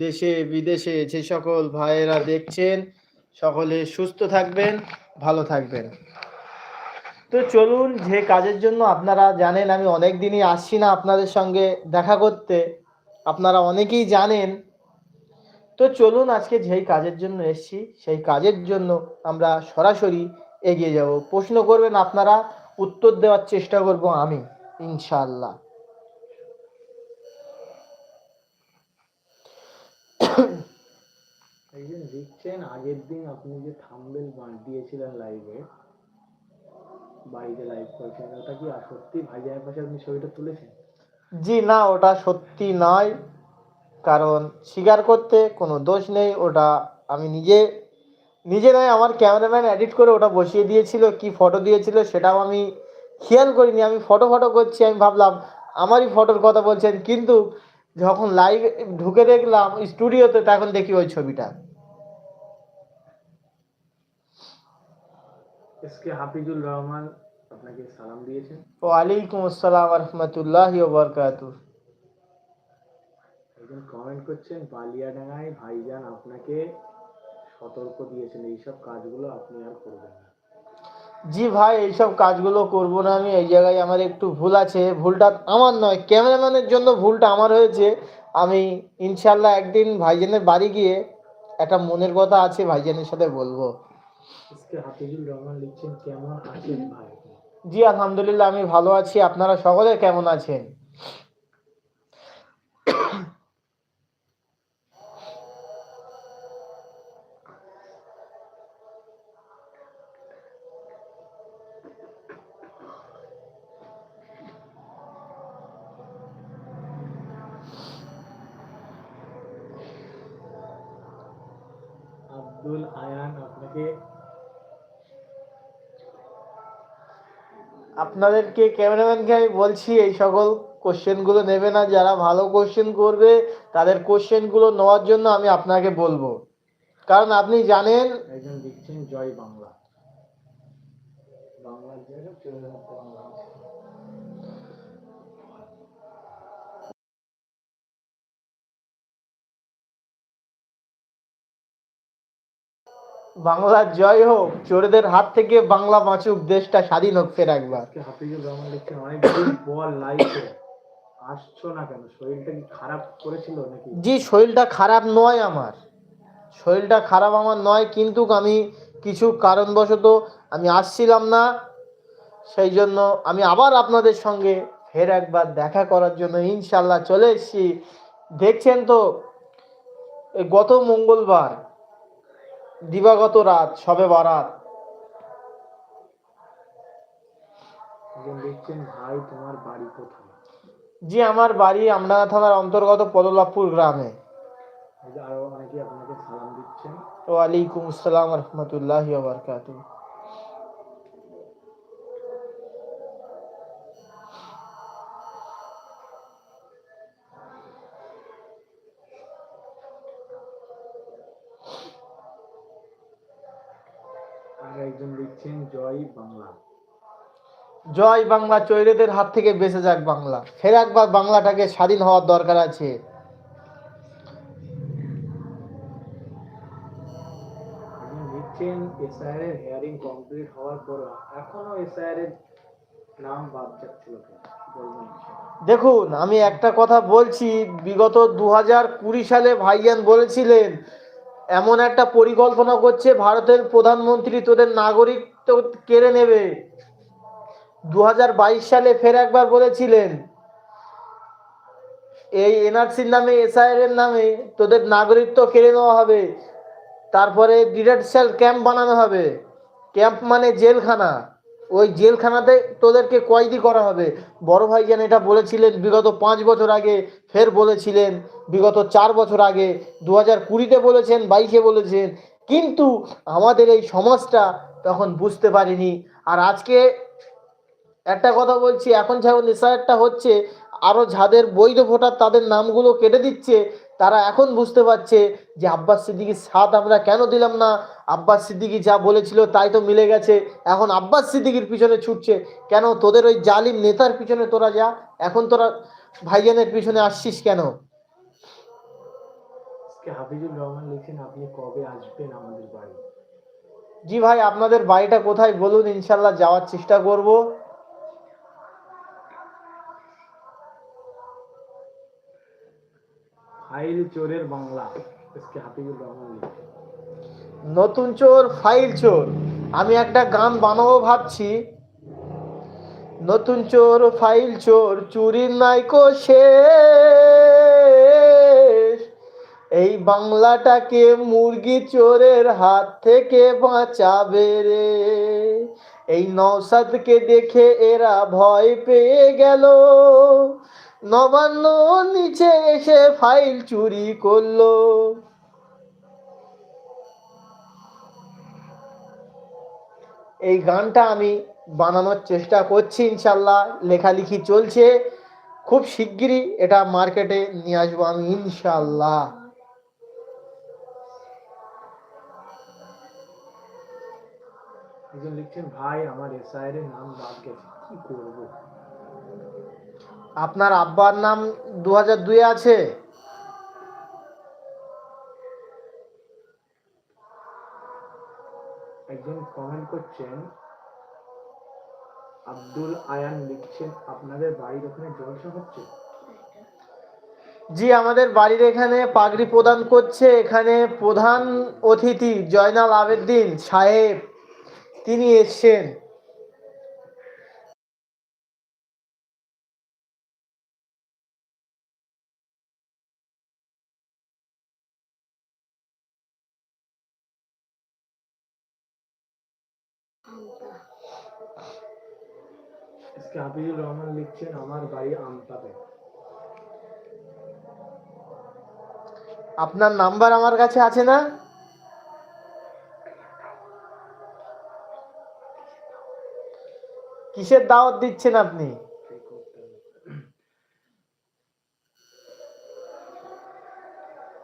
দেশে, বিদেশে যে সকল ভাইয়েরা দেখছেন, সকলে সুস্থ থাকবেন, ভালো থাকবেন। তো চলুন যে কাজের জন্য আপনারা জানেন, আমি অনেক দিনই আসছি না আপনাদের সঙ্গে দেখা করতে। আপনারা অনেকেই জানেন। তো চলুন আজকে যেই কাজের জন্য এসছি, সেই কাজের জন্য আমরা সরাসরি এগিয়ে যাব। প্রশ্ন করবেন আপনারা, উত্তর দেওয়ার চেষ্টা করব আমি, ইনশাআল্লাহ। এই যে দেখছেন, আগের দিন আপনি যে থাম্বেল দিয়েছিলেন লাইভে বাড়িতে লাইভ করেছেন ওটা কি সত্যি ভাইজানের পাশে আপনি ছবিটা তুলেছেন? জি, না, ওটা সত্যি নয় কারণ স্বীকার করতে কোনো দোষ নেই, ওটা আমি নিজে নিজে নয়, আমার ক্যামেরাম্যান এডিট করে ওটা বসিয়ে দিয়েছিল, কি ফটো দিয়েছিল সেটাও আমি খেয়াল করিনি, আমি ফটো ফটো করছি, আমি ভাবলাম, আমারই ফটোর কথা বলছেন, কিন্তু যখন লাইভ ঢুকে দেখলাম স্টুডিওতে তখন দেখি ওই ছবিটা। এসকে হাফিজুর রহমান আপনাকে সালাম দিয়েছেন। ওয়ালাইকুম আসসালাম রহমতুল্লাহ বরকাতু একজন কমেন্ট করছেন বালিয়াডাঙ্গায় ভাইজান আপনাকে সতর্ক দিয়েছেন এইসব কাজগুলো আপনি আর করবেন না। জি ভাই এইসব কাজগুলো করব না আমি এই জায়গায় আমার একটু ভুল আছে। ভুলটা আমার নয় ক্যামেরাম্যানের জন্য ভুলটা আমার হয়েছে। আমি ইনশাল্লাহ একদিন ভাইজানের বাড়ি গিয়ে একটা মনের কথা আছে ভাইজানের সাথে বলব। জি আলহামদুলিল্লাহ আমি ভালো আছি। আপনারা সকলে কেমন আছেন? আয়ান আপনাকে আপনাদেরকে ক্যামেরাম্যানকে আমি বলছি এই সকল কোশ্চেনগুলো নেবে না। যারা ভালো কোশ্চেন করবে তাদের কোশ্চেনগুলো নেওয়ার জন্য আমি আপনাকে বলব। কারণ আপনি জানেন একজন লিখছেন জয় বাংলা। বাংলার বাংলা বাংলার জয় হোক চোরদের হাত থেকে বাংলা বাঁচুক দেশটা স্বাধীন হোক ফের একবার। হাফিজুর রহমান লিখছেন অনেক দিন লাইফে আসছো না কেন? শরীরটা কি খারাপ করেছিল নাকি? জি শরীরটা খারাপ নয় আমার। শরীরটা খারাপ আমার নয় কিন্তু আমি কিছু কারণবশত আমি আসছিলাম না। সেই জন্য আমি আবার আপনাদের সঙ্গে ফের একবার দেখা করার জন্য ইনশাল্লাহ চলে এসেছি। দেখছেন তো গত মঙ্গলবার দিবাগত রাত সবে বারাত। ভাই তোমার বাড়ি কোথায়? জি আমার বাড়ি আমডাঙ্গা থানার অন্তর্গত পদলাপুর গ্রামে। আরও অনেকে আপনাকে সালাম দিচ্ছেন। ওয়ালাইকুম আসসালাম রহমতুল্লাহ একজন লিখছেন জয় বাংলা। জয় বাংলা চৈরেদের হাত থেকে বেঁচে যাক বাংলা। ফের একবার বাংলাটাকে স্বাধীন হওয়ার দরকার আছে। লিখছেন এসআইআর এর হেয়ারিং কমপ্লিট হওয়ার পর এখনও এসআইআর এর নাম বাদ যাচ্ছিল দেখুন আমি একটা কথা বলছি। বিগত দু হাজার কুড়ি সালে ভাইয়ান বলেছিলেন এমন একটা পরিকল্পনা করছে ভারতের প্রধানমন্ত্রী তোদের নাগরিক তো কেড়ে নেবে। দু হাজার বাইশ সালে ফের একবার বলেছিলেন, এই এনআরসির নামে এসআইআর এর নামে তোদের নাগরিকত্ব কেড়ে নেওয়া হবে। তারপরে ডিটেনশন ক্যাম্প বানানো হবে। ক্যাম্প মানে জেলখানা। ওই জেলখানাতে তোদেরকে কয়েদি করা হবে। বড় ভাইজান এটা বলেছিলেন, বিগত পাঁচ বছর আগে ফের বলেছিলেন, বিগত চার বছর আগে দু হাজার কুড়িতে বলেছেন, বাইশে বলেছেন। কিন্তু আমাদের এই সমাজটা তখন বুঝতে পারিনি। আর আজকে একটা কথা বলছি, এখন যখন এসআইআরটা হচ্ছে আরও যাদের বৈধ ভোটার তাদের নামগুলো কেটে দিচ্ছে, তারা এখন বুঝতে পারছে যে আব্বাস সিদ্দিকির সাথ আমরা কেন দিলাম না আব্বাস সিদ্দিকি যা বলেছিল তাই তো মিলে গেছে। এখন আব্বাস সিদ্দিকির পিছনে ছুটছে। কেন? তোদের ওই জালিম নেতার পিছনে তোরা যা। এখন তোরা ভাইজানের পিছনে আসছিস কেন? হাফিজুর রহমান লিখছেন আপনি কবে আসবেন আমাদের বাড়ি? জি ভাই আপনাদের বাড়িটা কোথায় বলুন? ইনশাল্লাহ যাওয়ার চেষ্টা করব। ফাইল চোরের বাংলা হাফিজুর রহমান লিখছেন নতুন চোর, ফাইল চোর। আমি একটা গান বানাবো ভাবছি। নতুন চোর, ফাইল চোর, চুরির নাইকো শেষ। এই বাংলাটাকে মুরগি চোরের হাত থেকে বাঁচাবে রে। এই নৌসাদকে দেখে এরা ভয় পেয়ে গেল। নবান্ন নিচে এসে ফাইল চুরি করল। এই গানটা আমি বানানোর চেষ্টা করছি ইনশাল্লাহ। লেখালেখি চলছে। খুব শিগগিরই এটা মার্কেটে নিয়ে আসব আমি ইনশাল্লাহ। একজন লিখছেন ভাই আমার এসআইয়ের নাম বাদ গেছে কি করব? আপনার আব্বার নাম দু হাজার দুয়ে আছে? একজন কমেন্ট করছেন, আব্দুল আয়ান লিখছেন, আপনাদের বাড়ির ওখানে জলসা হচ্ছে? জি, আমাদের বাড়ির এখানে পাগড়ি প্রদান করছে এখানে প্রধান অতিথি জয়নাল আবেদ্দিন সাহেব। তিনি এসছেন। হাফিজুর রহমান লিখছেন, আমার বাড়ি আমতাতে আপনার নাম্বার আমার কাছে আছে না? কিসের দাওয়াত দিচ্ছেন আপনি?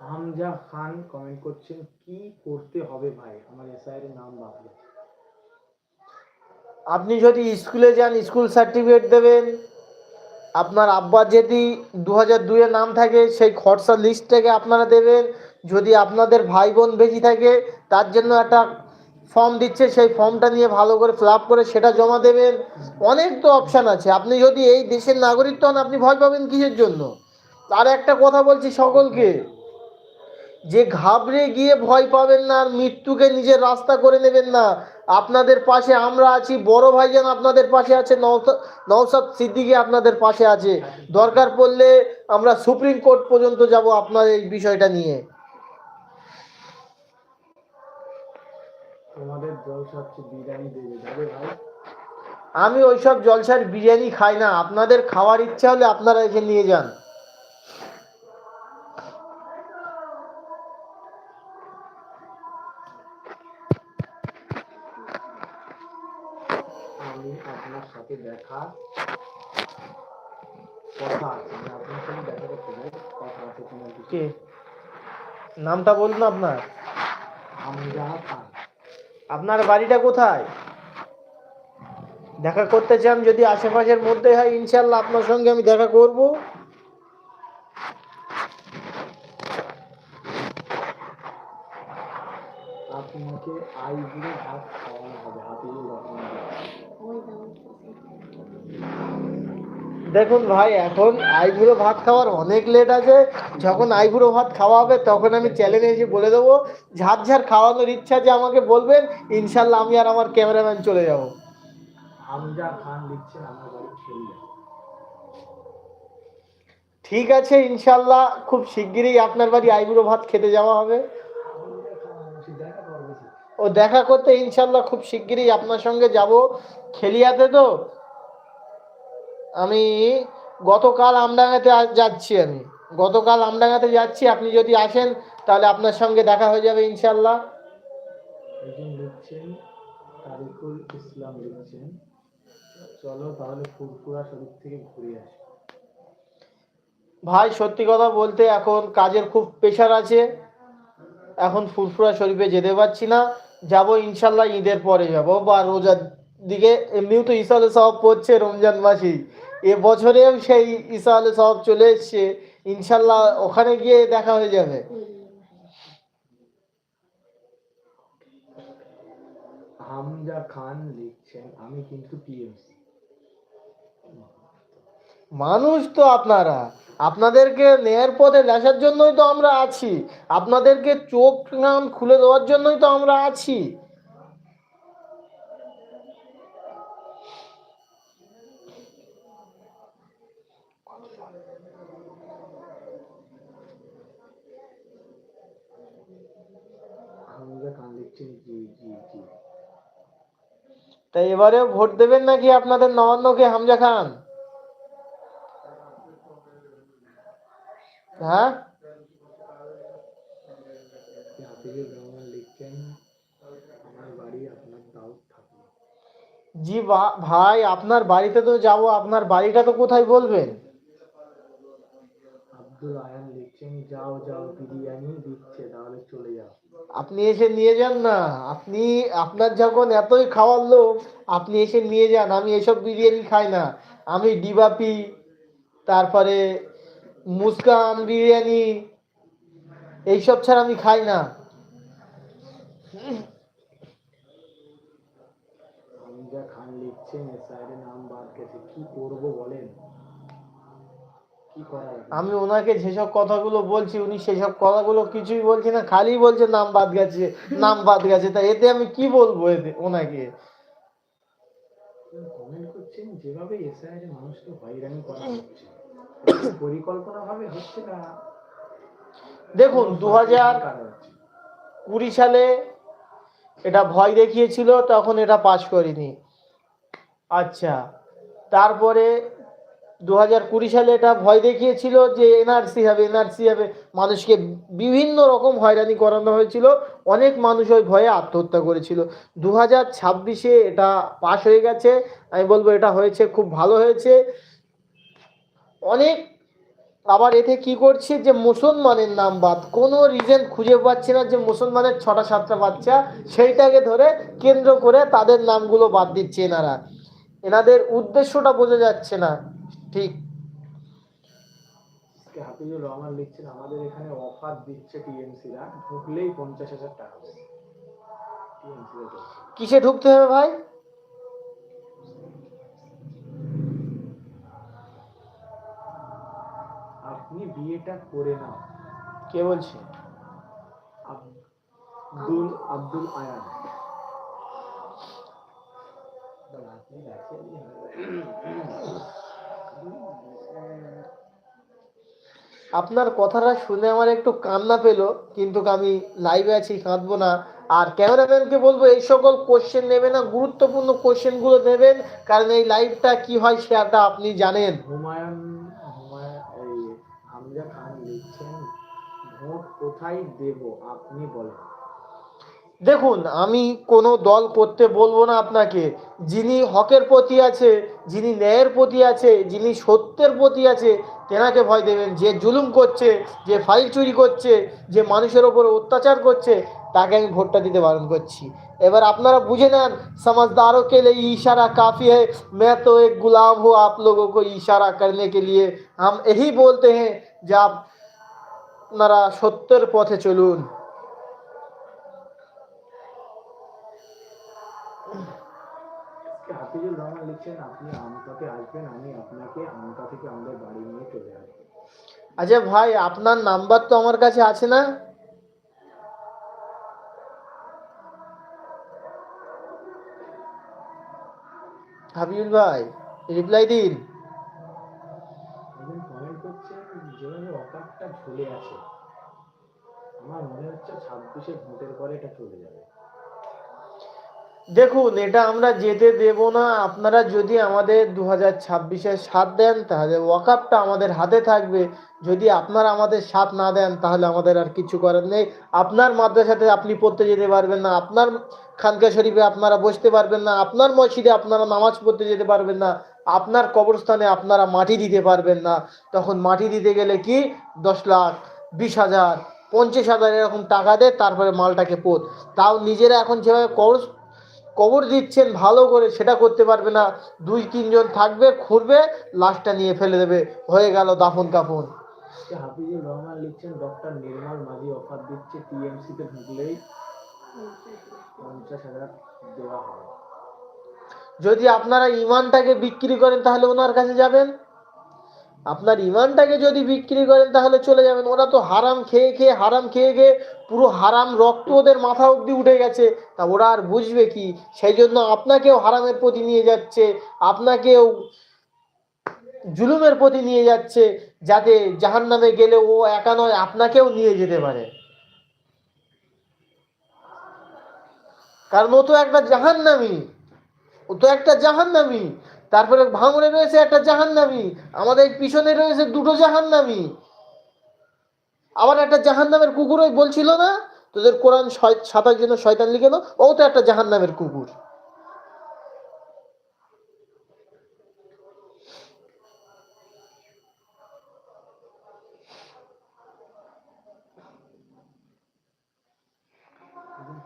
হামজা খান কমেন্ট করছেন, কি করতে হবে ভাই? আমার এসআইয়ের নাম গেছে আপনি যদি স্কুলে যান, স্কুল সার্টিফিকেট দেবেন। আপনার আব্বার যদি দু হাজার দুইয়ের নাম থাকে, সেই খরচা লিস্টটাকে আপনারা দেবেন। যদি আপনাদের ভাই বোন বেশি থাকে, তার জন্য একটা ফর্ম দিচ্ছে, সেই ফর্মটা নিয়ে ভালো করে ফিল করে সেটা জমা দেবেন। অনেক তো অপশান আছে। আপনি যদি এই দেশের নাগরিক হন, আপনি ভয় পাবেন কিসের জন্য? তার একটা কথা বলছি সকলকে, যে ঘাবড়ে গিয়ে ভয় পাবেন না, আর মৃত্যুকে নিজের রাস্তা করে নেবেন না। আপনাদের পাশে আমরা আছি বড় ভাইজান আপনাদের পাশে আছে নওসাদ সিদ্দিকি আপনাদের পাশে আছে। দরকার পড়লে আমরা সুপ্রিম কোর্ট পর্যন্ত যাব আপনার এই বিষয়টা নিয়ে। আমি ওইসব জলসার বিরিয়ানি খাই না। আপনাদের খাওয়ার ইচ্ছা হলে আপনারা এসে নিয়ে যান। আমি আপনার সাথে দেখা, কথা আছে আপনার সাথে দেখা করতে চাই কথা আছে কে? নামটা বলুন আপনার। খান আপনার বাড়িটা কোথায়? দেখা করতে চান যদি আশেপাশের মধ্যে হয় ইনশাল্লাহ আপনার সঙ্গে আমি দেখা করব। আপনাকে ভাত খাওয়ানো হবে রহমান দেখুন ভাই এখন আইবুড়ো ভাত খাওয়ার অনেক লেট আছে। যখন আইবুড়ো ভাত খাওয়া হবে তখন আমি চ্যানেলে এসে বলে দেবো ঝাড় ঝাড় খাওয়ানোর ইচ্ছা যে আমাকে বলবেন ইনশাল্লাহ আমি আর আমার ক্যামেরাম্যান চলে যাব। হামজা খান লিখছেন আমার বাড়ি খেললে ঠিক আছে ইনশাল্লাহ খুব শিগগিরই আপনার বাড়ি আইবুড়ো ভাত খেতে যাওয়া হবে। ও দেখা করতে ইনশাল্লাহ খুব শিগগিরই আপনার সঙ্গে যাব। খেলিয়াতে তো আমি গতকাল আমডাঙ্গাতে যাচ্ছি আমি। গতকাল আমডাঙ্গাতে যাচ্ছি আপনি যদি আসেন তাহলে আপনার সঙ্গে দেখা হয়ে যাবে ইনশাল্লাহ তারিকুল ইসলাম লিখছেন। চলো তাহলে ফুরফুরা শরীফ থেকে ঘুরে আসি। ভাই সত্যি কথা বলতে এখন কাজের খুব প্রেশার আছে। এখন ফুরফুরা শরীফে যেতে পারছি না। যাব ইনশাল্লাহ ঈদের পরে যাব। বা রোজার দিকে এমনিও তো ঈসা আলু সাহাব পড়ছে রমজান মাসি এ বছরেও সেই ঈসা আলু সাহাব চলে এসছে। ইনশাল্লাহ ওখানে গিয়ে দেখা হয়ে যাবে। হামজা খান লিখছেন আমি কিন্তু পিএমসি মানুষ তো আপনারা। আপনাদেরকে ন্যায়ের পথে লেসার জন্যই তো আমরা আছি। আপনাদেরকে চোখ কান খুলে দেওয়ার জন্যই তো আমরা আছি। তাই এবারে ভোট দেবেন নাকি আপনাদের নবান্নকে হামজা খান হ্যাঁ হাফিজুর রহমান লিখছেন আমার বাড়ি আপনার দাউদ থাকবে জি ভাই আপনার বাড়িতে তো যাব আপনার বাড়িটা তো কোথায় বলবেন? আব্দুল আয়ান লিখছেন যাও যাও বিরিয়ানি দিচ্ছে তাহলে চলে যাও। আপনি এসে নিয়ে যান না আপনি আপনার যখন এতই খাওয়ার লোক আপনি এসে নিয়ে যান আমি এসব বিরিয়ানি খাই না। আমি ডিবাপি তারপরে মুস্কান বিরিয়ানি এইসব ছাড়া আমি খাই না। খান লিখছেন নাম বাদ গেছে কি করব বলেন? কি আমি ওনাকে যেসব কথাগুলো বলছি উনি সেসব কথাগুলো কিছুই বলছে না খালি বলছে নাম বাদ গেছে নাম বাদ গেছে। তা এতে আমি কি বলব এতে ওনাকে? কমেন্ট করছেন যেভাবে এসআইয়ের মানুষকে হয়রানি করা হচ্ছে। পরিকল্পনা হচ্ছে না। দেখুন দু হাজার কুড়ি সালে এটা ভয় দেখিয়েছিল তখন এটা পাশ করিনি। আচ্ছা তারপরে দু হাজার কুড়ি সালে এটা ভয় দেখিয়েছিল যে এনআরসি হবে এনআরসি হবে। মানুষকে বিভিন্ন রকম হয়রানি করানো হয়েছিল। অনেক মানুষ ওই ভয়ে আত্মহত্যা করেছিল। দু হাজার ছাব্বিশে এটা পাশ হয়ে গেছে। আমি বলব এটা হয়েছে খুব ভালো হয়েছে। অনেক আবার এতে কি করছে যে মুসলমানের নাম বাদ কোনো রিজন খুঁজে পাচ্ছে না যে মুসলমানের ছটা সাতটা বাচ্চা সেইটাকে ধরে কেন্দ্র করে তাদের নামগুলো বাদ দিচ্ছে এনারা। এনাদের উদ্দেশ্যটা বোঝা যাচ্ছে না ঠিক। হাফিজুর রহমান লিখছেন আমাদের এখানে অফার দিচ্ছে ঢুকলেই পঞ্চাশ হাজার টাকা। কিসে ঢুকতে হবে ভাই? আপনি বিয়েটা করে নাও। কে বলছে? আব্দুল আব্দুল আয়ান। আপনার কথাটা শুনে আমার একটু কান্না পেল কিন্তু আমি লাইভে আছি কাঁদবো না। আর ক্যামেরাম্যানকে বলব এই সকল কোশ্চেন নেবে না গুরুত্বপূর্ণ কোশ্চেনগুলো নেবেন কারণ এই লাইভটা কি হয় সেটা আপনি জানেন। হুমায়ুন বলছেন, ভোট কোথায় দেব আপনি বলেন। দেখুন, আমি কোনো দল করতে বলব না আপনাকে। যিনি হকের প্রতি আছে, যিনি ন্যায়ের প্রতি আছে, যিনি সত্যের প্রতি আছে, তেনাকে ভয় দেবেন। যে জুলুম করছে, যে ফাইল চুরি করছে, যে মানুষের ওপরে অত্যাচার করছে, তাকে আমি ভোটটা দিতে বারণ করছি। এবার আপনারা বুঝে নেন, সমাজদারও কেলে ইশারা কাফি হ্যাঁ মে তো এক গুলাম হো আপ ইশারা করলে কে লিয়ে। হাম এই বলতে হ্যাঁ যে আপ আপনারা সত্যের পথে চলুন। আজকে হাফিজুর রহমান লিখছেন আপনি আমতাতে আসবেন আমি আপনাকে আমতা থেকে আমাদের বাড়ি নিয়ে চলে আসব। আচ্ছা ভাই আপনার নাম্বার তো আমার কাছে আছে না? হাবিবুল ভাই রিপ্লাই দিন। অকাপটা ঝুলে আছে। আমার মনে হচ্ছে ছাব্বিশে ভোটের পরে এটা চলে যাবে। দেখুন, এটা আমরা যেতে দেব না। আপনারা যদি আমাদের দু হাজার ছাব্বিশে সাথ দেন, তাহলে ওয়াকআপটা আমাদের হাতে থাকবে। যদি আপনারা আমাদের সাথ না দেন, তাহলে আমাদের আর কিছু করার নেই। আপনার মাদ্রাসাতে আপনি পড়তে যেতে পারবেন না। আপনার খানকা শরীফে আপনারা বসতে পারবেন না। আপনার মসজিদে আপনারা নামাজ পড়তে যেতে পারবেন না। আপনার কবরস্থানে আপনারা মাটি দিতে পারবেন না। তখন মাটি দিতে গেলে কি? দশ লাখ, বিশ হাজার, পঞ্চাশ হাজার এরকম টাকা দেয়, তারপরে মালটাকে পোত। তাও নিজেরা এখন যেভাবে কবর কবর দিচ্ছেন, ভালো করে সেটা করতে পারবে না। দুই, তিনজন থাকবে খুঁড়বে লাশটা নিয়ে ফেলে দেবে। হয়ে গেল দাফন কাফন। দেওয়া যদি আপনারা ইমানটাকে বিক্রি করেন, তাহলে ওনার কাছে যাবেন। আপনার ইমানটাকে যদি বিক্রি করেন, তাহলে চলে যাবেন। ওরা তো হারাম খেয়ে খেয়ে, হারাম খেয়ে খেয়ে পুরো হারাম রক্ত ওদের মাথা অবধি উঠে গেছে। তা ওরা আর বুঝবে কি? সেই জন্য আপনাকেও হারামের প্রতি নিয়ে যাচ্ছে, আপনাকেও জুলুমের প্রতি নিয়ে যাচ্ছে, যাতে জাহান্নামে গেলে ও একা নয়, আপনাকেও নিয়ে যেতে পারে। কারণ ও তো একটা জাহান্নামী। ও তো একটা জাহান্নামী। তারপরে ভাঙড়ে রয়েছে একটা জাহান্নামী। আমাদের পিছনে রয়েছে দুটো জাহান্নামী। আবার একটা জাহান্নামের কুকুর ওই বলছিল না? তোদের কোরআন সাতাশ জন্য শয়তান লিখে দাও, ও তো একটা জাহান্নামের কুকুর।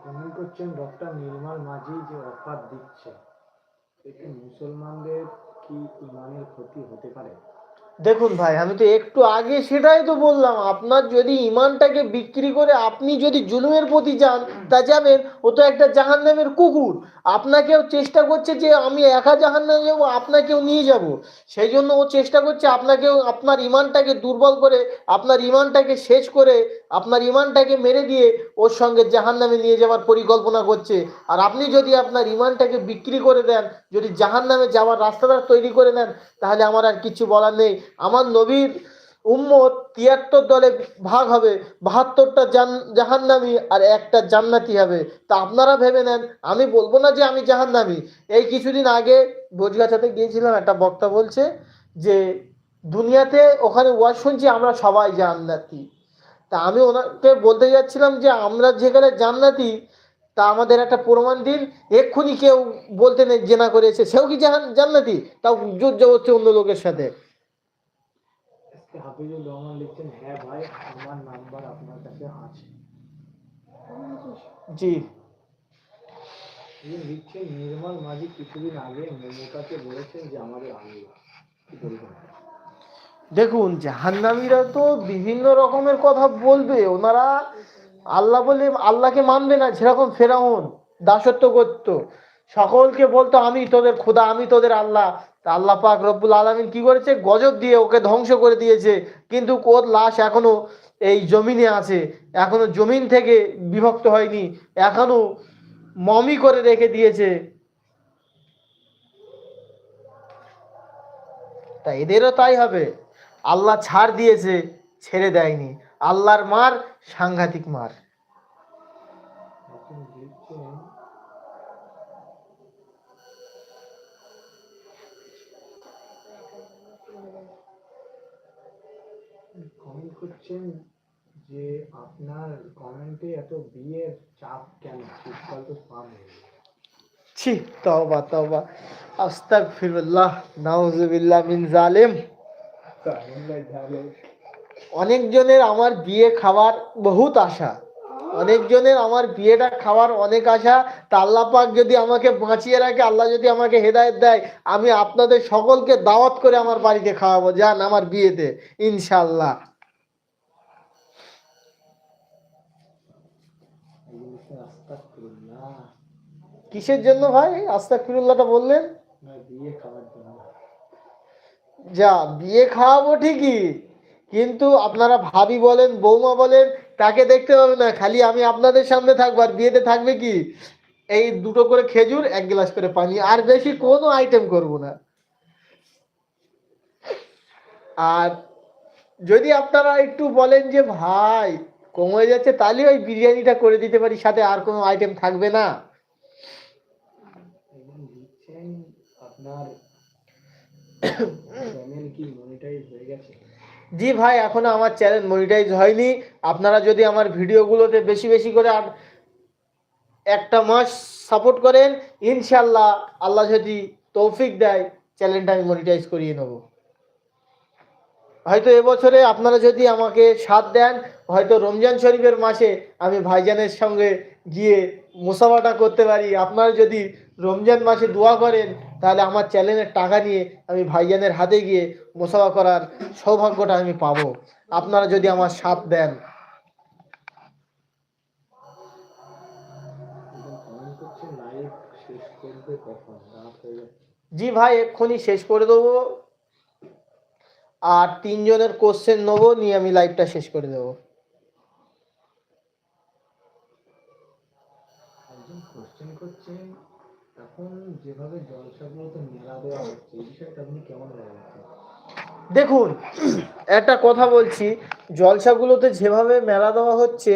কমেন্ট করছেন, ডক্টর নির্মল মাঝি যে অফার দিচ্ছে। এতে মুসলমানদের কি ইমানের ক্ষতি হতে পারে? দেখুন ভাই, আমি তো একটু আগে সেটাই তো বললাম, আপনার যদি ইমানটাকে বিক্রি করে আপনি যদি জুলুমের প্রতি যান, তা যাবেন, ও তো একটা জাহান্নামের কুকুর। আপনাকেও চেষ্টা করছে যে আমি একা জাহান্নামে যাব, আপনাকেও নিয়ে যাব। সেই জন্য ও চেষ্টা করছে আপনাকেও, আপনার ইমানটাকে দুর্বল করে, আপনার ইমানটাকে শেষ করে, আপনার ইমানটাকে মেরে দিয়ে ওর সঙ্গে জাহান্নামে নিয়ে যাওয়ার পরিকল্পনা করছে। আর আপনি যদি আপনার ইমানটাকে বিক্রি করে দেন, যদি জাহান্নামে যাওয়ার রাস্তাটা তৈরি করে নেন তাহলে আমার আর কিছু বলার নেই। আমার নবীর উম্মত তিয়াত্তর দলে ভাগ হবে, বাহাত্তরটা জাহান্নামি আর একটা জান্নাতি হবে। তা আপনারা ভেবে নেন, আমি বলব না যে আমি জাহান্নামি। এই কিছুদিন আগে বোঝগাছাতে গিয়েছিলাম, একটা বক্তা বলছে যে, দুনিয়াতে ওখানে ওয়াজ শুনছি, আমরা সবাই জান্নাতি। তা আমি ওনাকে বলতে যাচ্ছিলাম যে, আমরা যেখানে জান্নাতি, তা আমাদের একটা প্রমাণ দিন। এক্ষুনি কেউ বলতে নেই, জেনা করেছে, সেও কি জাহান, জান্নাতি? তাও জোর জবরদস্তি অন্য লোকের সাথে। হাফিজুর রহমান লিখছেন হ্যাঁ ভাই আমার নাম্বার আপনার কাছে আছে জি লিখছেন নির্মল মাঝি কিছুদিন আগে মমতাকে বলেছেন যে আমাদের আল্লাহ দেখুন জাহান্নামীরা তো বিভিন্ন রকমের কথা বলবে। ওনারা আল্লাহ বলে আল্লাহকে মানবে না যেরকম ফেরাউন দাসত্ব করত। সকলকে বলতো আমি তোদের খোদা আমি তোদের আল্লাহ। তা আল্লাহ পাক রব্বুল আলমিন কি করেছে? গজব দিয়ে ওকে ধ্বংস করে দিয়েছে। কিন্তু ওর লাশ এখনও এই জমিনে আছে। এখনও জমিন থেকে বিভক্ত হয়নি। এখনও মমি করে রেখে দিয়েছে। তা এদেরও তাই হবে। আল্লাহ ছাড় দিয়েছে, ছেড়ে দেয়নি। আল্লাহর মার সাংঘাতিক মার এখন লিখছেন কমেন্ট করছেন যে আপনার কমেন্টে এত বিয়ের চাপ কেন? শীতকাল তো গেল। ছি, তওবা তওবা। আস্তাগফিরুল্লাহ, নাউজুবিল্লাহ মিন জালিম। অনেকজনের আমার বিয়ে খাওয়ার বহুত আশা। অনেকজনের আমার বিয়েটা খাওয়ার অনেক আশা। তা আল্লাহ পাক যদি আমাকে বাঁচিয়ে রাখে, আল্লাহ যদি আমাকে হেদায়েত দেয়, আমি আপনাদের সকলকে দাওয়াত করে আমার বাড়িতে খাওয়াবো। যান আমার বিয়েতে ইনশাল্লাহ কিসের জন্য ভাই? আস্তাগফিরুল্লাহটা বললেন? বিয়ে খাওয়ার জন্য। যা বিয়ে খাওয়াবো ঠিকই কিন্তু আপনারা ভাবি বলেন বৌমা বলেন তাকে দেখতে পাবে না খালি আমি আপনাদের সামনে থাকব আর বিয়েতে থাকবে কি? এই দুটো করে খেজুর এক গ্লাস করে পানি আর বেশি কোনো আইটেম করব না। আর যদি আপনারা একটু বলেন যে ভাই কমে যাচ্ছে তাহলে ওই বিরিয়ানিটা করে দিতে পারি সাথে আর কোনো আইটেম থাকবে না। জি ভাই এখনও আমার চ্যানেল মনিটাইজ হয়নি। আপনারা যদি আমার ভিডিওগুলোতে বেশি বেশি করে আর একটা মাস সাপোর্ট করেন ইনশাল্লাহ আল্লাহ যদি তৌফিক দেয় চ্যানেলটা আমি মনিটাইজ করিয়ে নেব। হয়তো এবছরে আপনারা যদি আমাকে সাথ দেন হয়তো রমজান শরীফের মাসে আমি ভাইজানের সঙ্গে গিয়ে মোসাফাটা করতে পারি। আপনারা যদি রমজান মাসে দোয়া করেন, তাহলে আমার চ্যানেলের টাকা নিয়ে আমি ভাইজানের হাতে গিয়ে মোসাফা করার সৌভাগ্যটা আমি পাবো। আপনারা যদি আমার সাথ দেন। জি ভাই, এক্ষুনি শেষ করে দেবো। আর তিনজনের কোশ্চেন নেব, নিয়ে আমি লাইভটা শেষ করে দেবো একজন করছেন এখন যেভাবে জলসাগুলোতে মেলা দেওয়া হচ্ছে, এই বিষয়টা আপনি কেমন লাগাচ্ছে দেখুন, একটা কথা বলছি, জলসাগুলোতে যেভাবে মেলা দেওয়া হচ্ছে,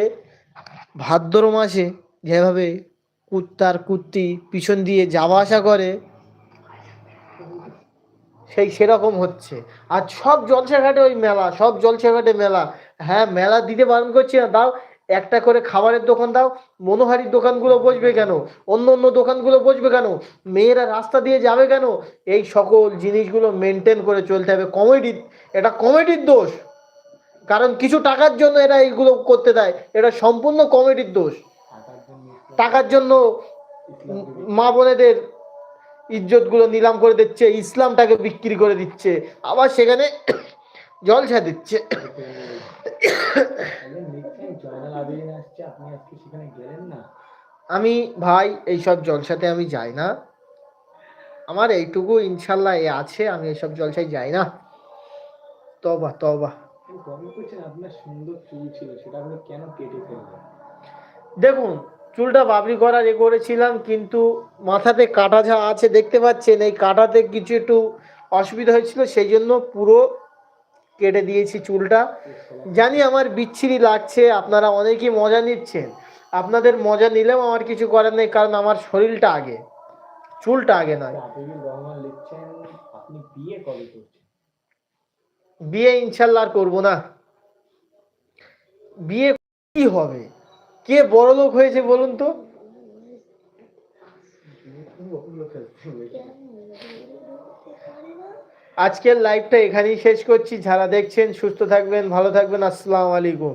ভাদ্র মাসে যেভাবে কুত্তার কুত্তি পিছন দিয়ে যাওয়া আসা করে, সেই সেরকম হচ্ছে। আর সব জলসাঘাটে ওই মেলা, সব জলসাঘাটে মেলা। হ্যাঁ মেলা দিতে বারণ করছি না, দাও একটা করে খাবারের দোকান দাও, মনোহারির দোকানগুলো বসবে কেন? অন্য অন্য দোকানগুলো বসবে কেন? মেয়েরা রাস্তা দিয়ে যাবে কেন? এই সকল জিনিসগুলো মেনটেন করে চলতে হবে। কমেডি এটা কমেডির দোষ। কারণ কিছু টাকার জন্য এরা এইগুলো করতে দেয়। এটা সম্পূর্ণ কমেডির দোষ। টাকার জন্য মা বোনেদের ইজ্জতগুলো নিলাম করে দিচ্ছে, ইসলামটাকে বিক্রি করে দিচ্ছে। আবার সেখানে জলসা দিচ্ছে। আমি ভাই, এইসব জলসাতে আমি যাই না। আমার এইটুকু ইনশাল্লাহ এ আছে, আমি এইসব জলসায় যাই না। তবা তবা আপনার সুন্দর দেখুন, চুলটা বাবরি করার এ করেছিলাম, কিন্তু মাথাতে কাটা যা আছে, দেখতে পাচ্ছেন, এই কাটাতে কিছু একটু অসুবিধা হয়েছিল, সেই জন্য পুরো কেটে দিয়েছি চুলটা। জানি আমার বিচ্ছিরি লাগছে আপনারা অনেকেই মজা নিচ্ছেন। আপনাদের মজা নিলেও আমার কিছু করার নেই কারণ আমার শরীরটা আগে চুলটা আগে নয়। বিয়ে ইনশাল্লাহ আর করব না। বিয়ে কি হবে? কে বড় লোক হয়েছে বলুন তো বিয়ে করব ওগুলো ফেলতে হবে। আজকের লাইভটা এখানেই শেষ করছি। যারা দেখছেন সুস্থ থাকবেন ভালো থাকবেন। আসসালামু আলাইকুম।